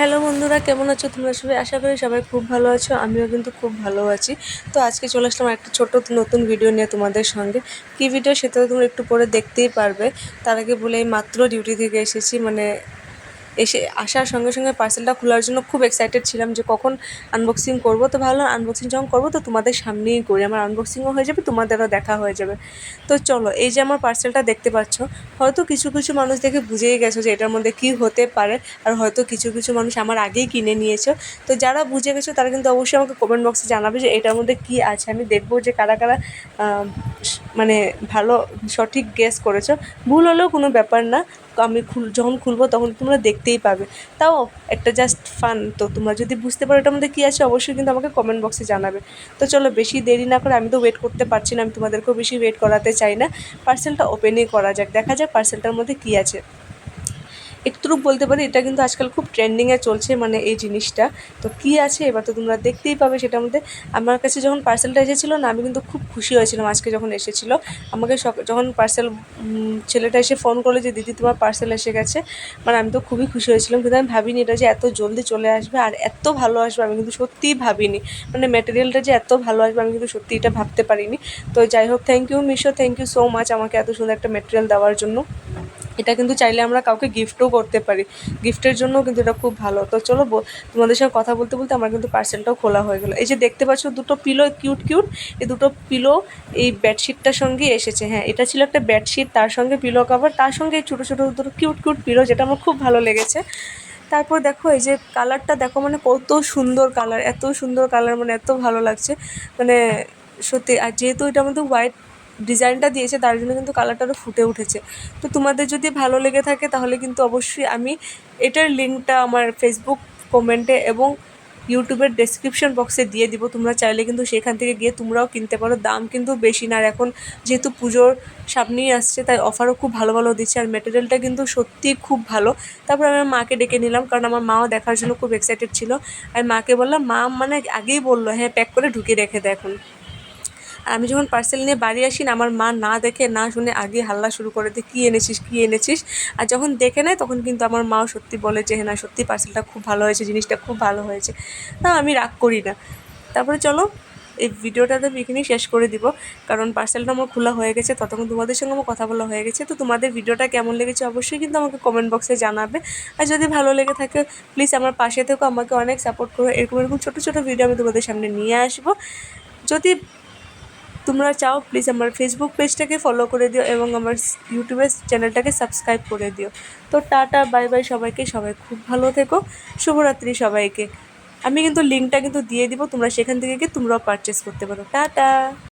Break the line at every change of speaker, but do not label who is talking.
Hello বন্ধুরা, কেমন আছো তোমরা সবাই? আশা করি সবাই খুব ভালো আছো, আমিও কিন্তু খুব ভালো আছি। তো আজকে চলে আসলাম একটা ছোট নতুন ভিডিও নিয়ে তোমাদের সঙ্গে। কী ভিডিও সেটা তোমরা একটু পরে দেখতেই পারবে। তার আগে বলে মাত্র ডিউটি থেকে এসেছি মানে এসে আসার সঙ্গে সঙ্গে পার্সেলটা খোলার জন্য খুব এক্সাইটেড ছিলাম যে কখন আনবক্সিং করব। তো ভালো আনবক্সিং যখন করব তো তোমাদের সামনেই করি। আমার আনবক্সিংও হয়ে যাবে, তোমাদেরও দেখা হয়ে যাবে। তো চলো, এই যে আমার পার্সেলটা দেখতে পাচ্ছ, হয়তো কিছু কিছু মানুষ দেখে বুঝেই গেছো যে এটার মধ্যে কী হতে পারে আর হয়তো কিছু কিছু মানুষ আমার আগেই কিনে নিয়েছো। তো যারা বুঝে গেছো তারা কিন্তু অবশ্যই আমাকে কমেন্ট বক্সে জানাবে যে এটার মধ্যে কী আছে। আমি দেখব যে কারা কারা মানে ভালো সঠিক গেস করেছ। ভুল হলেও কোনো ব্যাপার না। আমি খুল, যখন খুলবো তখন তোমরা দেখতেই পাবে। তাও একটা জাস্ট ফান তো তোমরা যদি বুঝতে পারো এটার মধ্যে কী আছে, অবশ্যই কিন্তু আমাকে কমেন্ট বক্সে জানাবে। তো চলো বেশি দেরি না করে আমি তো ওয়েট করতে পারছি না, আমি তোমাদেরকেও বেশি ওয়েট করাতে চাই না। পার্সেলটা ওপেনই করা যাক, দেখা যাক পার্সেলটার মধ্যে কী আছে। একটুকু বলতে পারি, এটা কিন্তু আজকাল খুব ট্রেন্ডিংয়ে চলছে মানে এই জিনিসটা। তো কী আছে? এবার তো তোমরা দেখতেই পাবে সেটার মধ্যে। আমার কাছে যখন পার্সেলটা এসেছিল না, আমি কিন্তু খুব খুশি হয়েছিলাম আজকে যখন এসেছিল। আমাকে যখন পার্সেল ছেলেটা এসে ফোন করল যে, দিদি, তোমার পার্সেল এসে গেছে। মানে আমি তো খুবই খুশি হয়েছিলাম। কিন্তু আমি ভাবিনি এটা যে এত জলদি চলে আসবে আর এত ভালো আসবে, আমি কিন্তু সত্যিই ভাবিনি। মানে ম্যাটেরিয়ালটা যে এত ভালো আসবে, আমি কিন্তু সত্যি এটা ভাবতে পারিনি। তো যাই হোক thank you Meesho thank you so much আমাকে এত সুন্দর একটা ম্যাটেরিয়াল দেওয়ার জন্য। এটা কিন্তু চাইলে আমরা কাউকে গিফটও করতে পারি। গিফটের জন্য কিন্তু এটা খুব ভালো। তো চলো তোমাদের সঙ্গে কথা বলতে বলতে আমার কিন্তু পার্সেলটাও খোলা হয়ে গেলো। এই যে দেখতে পাচ্ছ দুটো পিলো কিউট কিউট এই দুটো পিলো এই বেডশিটটার সঙ্গে এসেছে। হ্যাঁ এটা ছিল একটা বেডশিট তার সঙ্গে পিলো কভার তার সঙ্গে এই ছোটো ছোটো দুটো কিউট কিউট পিলো যেটা আমার খুব ভালো লেগেছে। তারপর দেখো এই যে কালারটা দেখো মানে কত সুন্দর কালার এত সুন্দর কালার মানে এত ভালো লাগছে। মানে সত্যি, আর যেহেতু এটা আমাদের হোয়াইট ডিজাইনটা দিয়েছে, তার জন্য কিন্তু কালারটা আরও ফুটে উঠেছে। তো তোমাদের যদি ভালো লেগে থাকে, তাহলে কিন্তু অবশ্যই আমি এটার লিঙ্কটা আমার ফেসবুক কমেন্টে এবং ইউটিউবের ডেসক্রিপশন বক্সে দিয়ে দিব। তোমরা চাইলে কিন্তু সেখান থেকে গিয়ে তোমরাও কিনতে পারো। দাম কিন্তু বেশি না, আর এখন যেহেতু পুজোর সামনেই আসছে, তাই অফারও খুব ভালো ভালো দিচ্ছে। আর মেটেরিয়ালটা কিন্তু সত্যিই খুব ভালো। তারপর আমি মাকে ডেকে নিলাম, কারণ আমার মাও দেখার জন্য খুব এক্সাইটেড ছিল। আর মাকে বললাম, মা মানে আগেই বলল হ্যাঁ প্যাক করে ঢুকিয়ে রেখে দে এখন। আর আমি যখন পার্সেল নিয়ে বাড়ি আসি না, আমার মা না দেখে, না শুনে আগে হাল্লা শুরু করে দিয়ে কী এনেছিস কী এনেছিস। আর যখন দেখে নেয়, তখন কিন্তু আমার মাও সত্যি বলে যে হ্যাঁ না, সত্যি পার্সেলটা খুব ভালো হয়েছে, জিনিসটা খুব ভালো হয়েছে। না, আমি রাগ করি না। তারপরে চলো, এই ভিডিওটাতে এখানেই শেষ করে দিব। কারণ পার্সেলটা আমার খোলা হয়ে গেছে, ততক্ষণ তোমাদের সঙ্গে আমার কথা বলা হয়ে গেছে। তো তোমাদের ভিডিওটা কেমন লেগেছে অবশ্যই কিন্তু আমাকে কমেন্ট বক্সে জানাবে। আর যদি ভালো লেগে থাকে প্লিজ আমার পাশে থেকেও আমাকে অনেক সাপোর্ট করো। এরকম এরকম ছোটো ছোটো ভিডিও আমি তোমাদের সামনে নিয়ে আসব। যদি তোমরা চাও প্লিজ আমার ফেসবুক পেজটাকে ফলো করে দিও এবং আমার ইউটিউবের চ্যানেলটাকে সাবস্ক্রাইব করে দিও। তো টাটা বাই বাই সবাইকে, সবাই খুব ভালো থেকো। শুভরাত্রি সবাইকে। আমি কিন্তু লিঙ্কটা কিন্তু দিয়ে দিব, তোমরা সেখান থেকে গিয়ে তোমরাও পারচেস করতে পারো। টাটা!